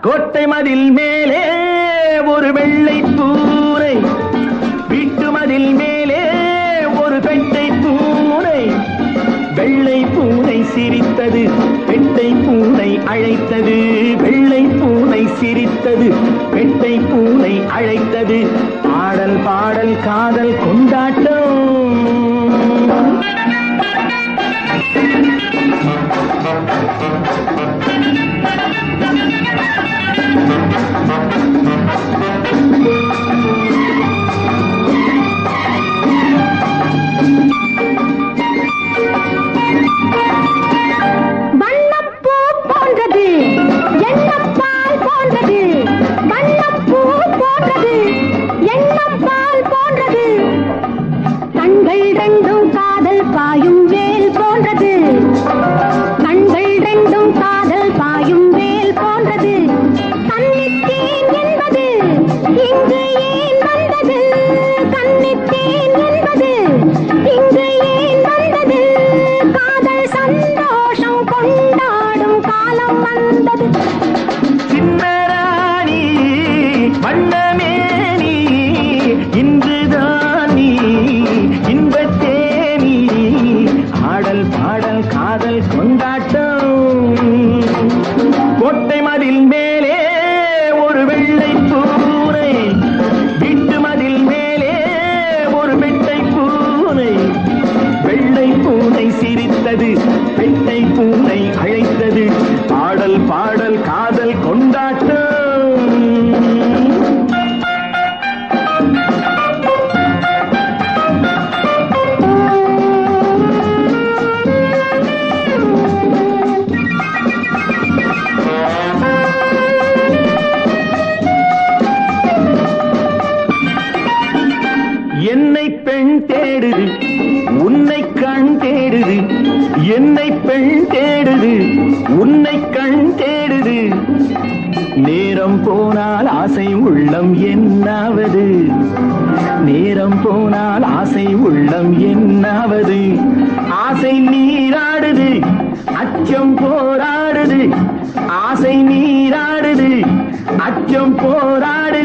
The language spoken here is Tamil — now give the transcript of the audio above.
கோட்டை மதில் மேலே ஒரு வெள்ளை பூனை. வீட்டு மதில் மேலே ஒரு பெட்டை பூனை. வெள்ளை பூனை சிரித்தது பெட்டை பூனை அழைத்தது. வெள்ளை பூனை சிரித்தது பெட்டை பூனை அழைத்தது. பாடல் பாடல் காதல் கொண்டாட்டம். Thank you. காதல் பாயும் வேல் போன்றது. கண்கள் ரெண்டும் காதல் வண்ணமேனி இன்றுதான் நீ இன்பத்தேனி ஆடல் பாடல் காதல் கொண்டாட்டம். கோட்டை மதில் மேலே ஒரு வெள்ளை பூனை வீட்டு மதில் மேலே ஒரு வெட்டை பூனை. வெள்ளை பூனை சிரித்தது பெட்டை பூனை அழைத்தது தேடுது. உன்னை கண் தேடுது. என்னை பெண் தேடுது. உன்னை கண் தேடுது. நேரம் போனால் ஆசை உள்ளம் என்னாவது? நேரம் போனால் ஆசை உள்ளம் என்னாவது? ஆசை நீராடுது. அச்சம் போராடுது. ஆசை நீராடுது. அச்சம் போராடுது.